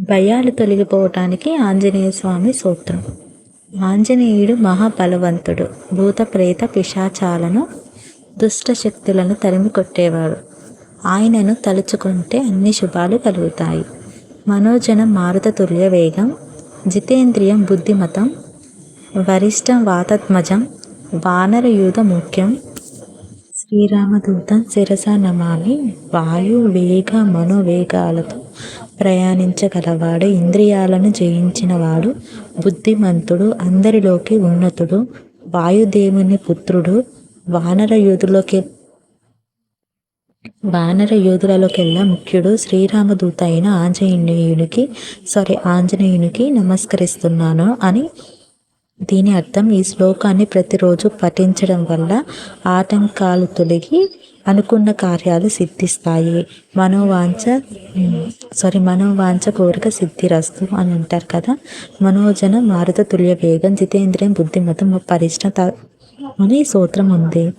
భయాలు తొలగిపోవటానికి ఆంజనేయ స్వామి సూత్రం. ఆంజనేయుడు మహాబలవంతుడు. భూత ప్రేత పిశాచాలను దుష్ట శక్తులను తరిమి కొట్టేవాడు ఆయనను తలుచుకుంటే అన్ని శుభాలు కలుగుతాయి. మనోజనం మారుత తుల్య వేగం జితేంద్రియం బుద్ధిమతం వరిష్టం వాతాత్మజం వానరయూధ ముఖ్యం శ్రీరామదూతం శిరస నమామి వాయు వేగ మనోవేగాలతో ప్రయాణించగలవాడు ఇంద్రియాలను జయించినవాడు బుద్ధిమంతుడు అందరిలోకి ఉన్నతుడు వాయుదేవుని పుత్రుడు వానర యోధులకి వానర యోధులలోకెల్లా ముఖ్యుడు శ్రీరామదూత అయిన ఆంజనేయునికి సారీ ఆంజనేయునికి నమస్కరిస్తున్నాను అని దీని అర్థం ఈ శ్లోకాన్ని ప్రతిరోజు పఠించడం వల్ల ఆటంకాలు తొలగి అనుకున్న కార్యాలు సిద్ధిస్తాయి. మనోవాంఛ సారీ మనోవాంఛ కోరిక సిద్ధిరస్తు అని అంటారు కదా. మనోజన మారుత తుల్య వేగం జితేంద్రియం బుద్ధిమతం పరిష్ణ అని సూత్రం ఉంది.